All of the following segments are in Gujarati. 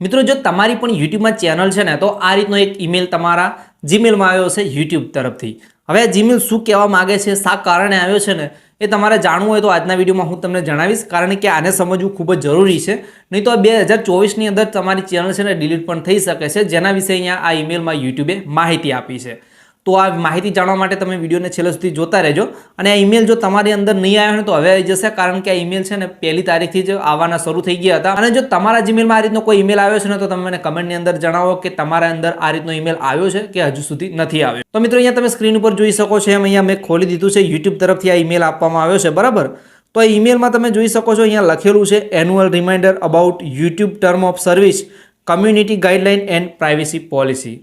મિત્રો, જો તમારી પણ યુટ્યુબમાં ચેનલ છે ને, તો આ રીતનો એક ઈમેલ તમારા જીમેલમાં આવ્યો છે યુટ્યુબ તરફથી. હવે આ જીમેલ શું કહેવા માગે છે, શા કારણે આવ્યો છે ને, એ તમારે જાણવું હોય તો આજના વિડીયોમાં હું તમને જણાવીશ, કારણ કે આને સમજવું ખૂબ જ જરૂરી છે. નહીં તો બે હજાર ચોવીસની અંદર તમારી ચેનલ છે ને ડિલીટ પણ થઈ શકે છે, જેના વિશે અહીંયા આ ઈમેલમાં યુટ્યુબે માહિતી આપી છે. તો આ માહિતી જાણવા માટે તમે વિડીયોને છેલ્લે સુધી જોતા રહેજો. અને આ ઈમેલ જો તમારી અંદર નહીં આવ્યો ને તો હવે આવી જશે, કારણ કે આ ઈમેલ છે ને પહેલી તારીખથી જ આવવાના શરૂ થઈ ગયા હતા. અને જો તમારા જીમેલમાં આ રીતનો કોઈ ઈમેલ આવ્યો છે ને, તો તમે મને કમેન્ટની અંદર જણાવો કે તમારા અંદર આ રીતનો ઈમેલ આવ્યો છે કે હજુ સુધી નથી આવ્યો. તો મિત્રો, અહીંયા તમે સ્ક્રીન ઉપર જોઈ શકો છો, એમ અહીંયા મેં ખોલી દીધું છે. યુટ્યુબ તરફથી આ ઈમેલ આપવામાં આવ્યો છે, બરાબર? તો આ ઈમેલમાં તમે જોઈ શકો છો, અહીંયા લખેલું છે annual reminder about YouTube term of service community guideline and privacy policy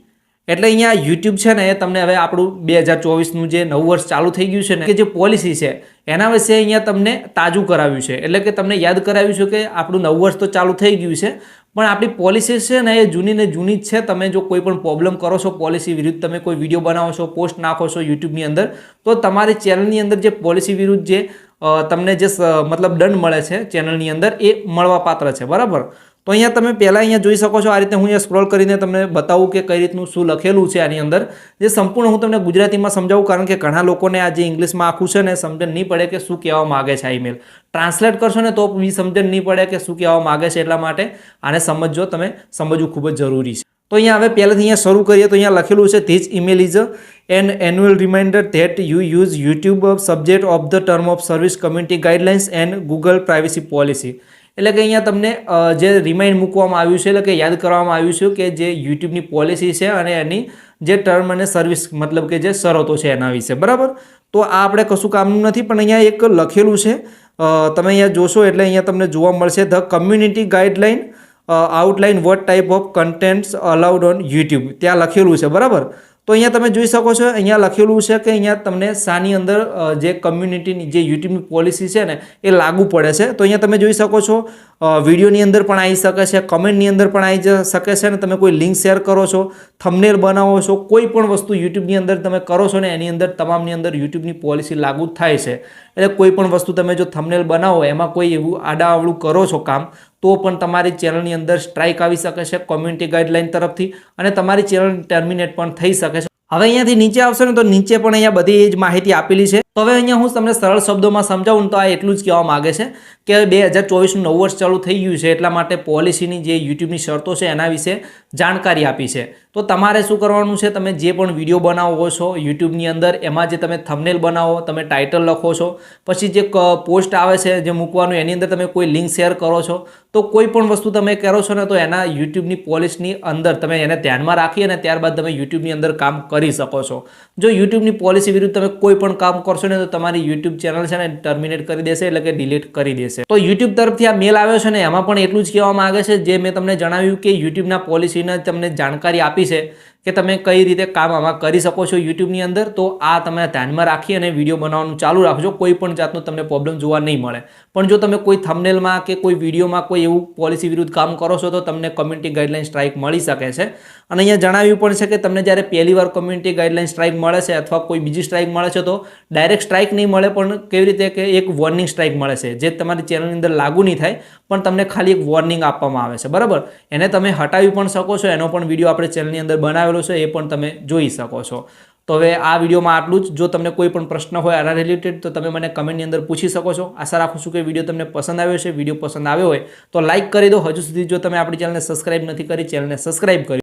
એટલે અહીંયા યુટ્યુબ છે ને તમને હવે આપણું બે હજાર ચોવીસનું જે નવું વર્ષ ચાલુ થઈ ગયું છે ને, કે જે પોલિસી છે, એના વિશે અહીંયા તમને તાજું કરાવ્યું છે. એટલે કે તમને યાદ કરાવ્યું છે કે આપણું નવું વર્ષ તો ચાલુ થઈ ગયું છે, પણ આપણી પોલિસી છે ને એ જૂની ને જૂની જ છે. તમે જો કોઈ પણ પ્રોબ્લેમ કરો છો પોલિસી વિરુદ્ધ તમે કોઈ વીડિયો બનાવો છો પોસ્ટ નાખો છો યુટ્યુબની અંદર, તો તમારી ચેનલની અંદર જે પોલિસી વિરુદ્ધ જે તમને જે મતલબ દંડ મળે છે ચેનલની અંદર એ મળવાપાત્ર છે. બરાબર? તો અહીંયા તમે પહેલાં અહીંયા જોઈ શકો છો આ રીતે હું અહીંયા સ્ક્રોલ કરીને તમને બતાવું કે કઈ રીતનું શું લખેલું છે આની અંદર. જે સંપૂર્ણ હું તમને ગુજરાતીમાં સમજાવું કારણ કે ઘણા લોકોને આ જે ઇંગ્લિશમાં આખું છે ને સમજણ નહીં પડે કે શું કહેવા માગે છે આ ઈમેલ ટ્રાન્સલેટ કરશો ને તો બી સમજણ નહીં પડે કે શું કહેવા માગે છે એટલા માટે આને સમજજો, તમે સમજવું ખૂબ જ જરૂરી છે. તો અહીંયા હવે પહેલાંથી અહીંયા શરૂ કરીએ તો અહીંયા લખેલું છે this email is an annual reminder that you use YouTube subject of the term of service community guidelines and Google privacy policy એટલે કે અહીંયા તમને જે રિમાઇન્ડ મૂકવામાં આવ્યું છે, એટલે કે યાદ કરવામાં આવ્યું છે કે જે યુટ્યુબની પોલિસી છે અને એની જે ટર્મ અને સર્વિસ મતલબ કે જે શરતો છે એના વિશે, બરાબર? તો આ આપણે કશું કામનું નથી, પણ અહીંયા એક લખેલું છે. તમે અહીંયા જોશો એટલે અહીંયા તમને જોવા મળશે the community guideline outline what type of contents allowed on YouTube ત્યાં લખેલું છે, બરાબર? તો અહીંયા તમે જોઈ શકો છો, અહીંયા લખેલું છે કે અહીંયા તમને શાની અંદર જે કમ્યુનિટીની જે યુટ્યુબની પોલિસી છે ને, એ લાગુ પડે છે. તો અહીંયા તમે જોઈ શકો છો વિડીયોની અંદર પણ આવી શકે છે કમેન્ટની અંદર પણ આવી શકે છે ને, તમે કોઈ લિંક શેર કરો છો થમનેલ બનાવો છો, કોઈ પણ વસ્તુ યુટ્યુબની અંદર તમે કરો છો ને, એની અંદર તમામની અંદર યુટ્યુબની પોલિસી લાગુ થાય છે. એટલે કોઈ પણ વસ્તુ તમે જો થમનેલ બનાવો, એમાં કોઈ એવું આડાવડું કરો છો કામ તો પણ તમારી ચેનલની અંદર સ્ટ્રાઇક આવી શકે છે કોમ્યુનિટી ગાઈડલાઇન તરફથી અને તમારી ચેનલ ટર્મિનેટ પણ થઈ શકે છે. હવે અહીંયાથી નીચે આવશે ને તો નીચે પણ અહીંયા બધી જ માહિતી આપેલી છે. તો હવે અહીંયા હું તમને સરળ શબ્દોમાં સમજાવું તો આ એટલું જ કહેવા માગે છે કે બે હજાર ચોવીસનું નવું વર્ષ ચાલુ થઈ ગયું છે એટલા માટે પોલિસીની જે યુટ્યુબની શરતો છે એના વિશે જાણકારી આપી છે. તો તમારે શું કરવાનું છે? તમે જે પણ વીડિયો બનાવો છો યુટ્યુબની અંદર, એમાં જે તમે થંબનેલ બનાવો, તમે ટાઇટલ લખો છો, પછી જે પોસ્ટ આવે છે જે મૂકવાનું, એની અંદર તમે કોઈ લિંક શેર કરો છો, તો કોઈ પણ વસ્તુ તમે કરો છો ને તો એના યુટ્યુબની પોલિસીની અંદર તમે એને ધ્યાનમાં રાખી અને ત્યારબાદ તમે યુટ્યુબની અંદર કામ કરી શકો છો. જો યુટ્યુબની પોલિસી વિરુદ્ધ તમે કોઈ પણ કામ કરશો ને તો તમારી યુટ્યુબ ચેનલ છે ને ટર્મિનેટ કરી દેશે એટલે કે ડિલીટ કરી દેશે. તો યુટ્યુબ તરફથી આ મેલ આવ્યો છે ને એમાં પણ એટલું જ કહેવામાં આવે છે, જે મેં તમને જણાવ્યું કે યુટ્યુબના પોલિસીના તમને જાણકારી આપી છે. કે તમે કઈ રીતે કામ આમાં કરી શકો છો યુટ્યુબની અંદર, તો આ તમે ધ્યાનમાં રાખી અને વીડિયો બનાવવાનું ચાલુ રાખજો. કોઈ પણ જાતનો તમને પ્રોબ્લેમ જોવા નહીં મળે. પણ જો તમે કોઈ થમનેલમાં કે કોઈ વિડીયોમાં કોઈ એવું પોલિસી વિરુદ્ધ કામ કરો છો, તો તમને કમ્યુનિટી ગાઈડલાઇન સ્ટ્રાઇક મળી શકે છે. અને અહીંયા જણાવ્યું પણ છે કે તમને જ્યારે પહેલી વાર કમ્યુનિટી ગાઈડલાઇન સ્ટ્રાઇક મળે છે અથવા કોઈ બીજી સ્ટ્રાઇક મળે છે, તો ડાયરેક્ટ સ્ટ્રાઇક નહીં મળે, પણ કેવી રીતે કે એક વોર્નિંગ સ્ટ્રાઇક મળે છે, જે તમારી ચેનલની અંદર લાગુ નહીં થાય, પણ તમને ખાલી એક વોર્નિંગ આપવામાં આવે છે. બરાબર? એને તમે હટાવી પણ શકો છો. એનો પણ વીડિયો આપણે ચેનલની અંદર બનાવેલો છે એ પણ તમે જોઈ શકો છો. તો હવે આ વિડીયોમાં આટલું જ. જો તમને કોઈ પણ પ્રશ્ન હોય આના રિલેટેડ તો તમે મને કમેન્ટની અંદર પૂછી શકો છો. આશા રાખું છું કે વીડિયો તમને પસંદ આવ્યો છે વીડિયો પસંદ આવ્યો હોય તો લાઇક કરી દો. હજુ સુધી જો તમે આપણી ચેનલને સબસ્ક્રાઇબ નથી કરી ચેનલને સબસ્ક્રાઇબ કરી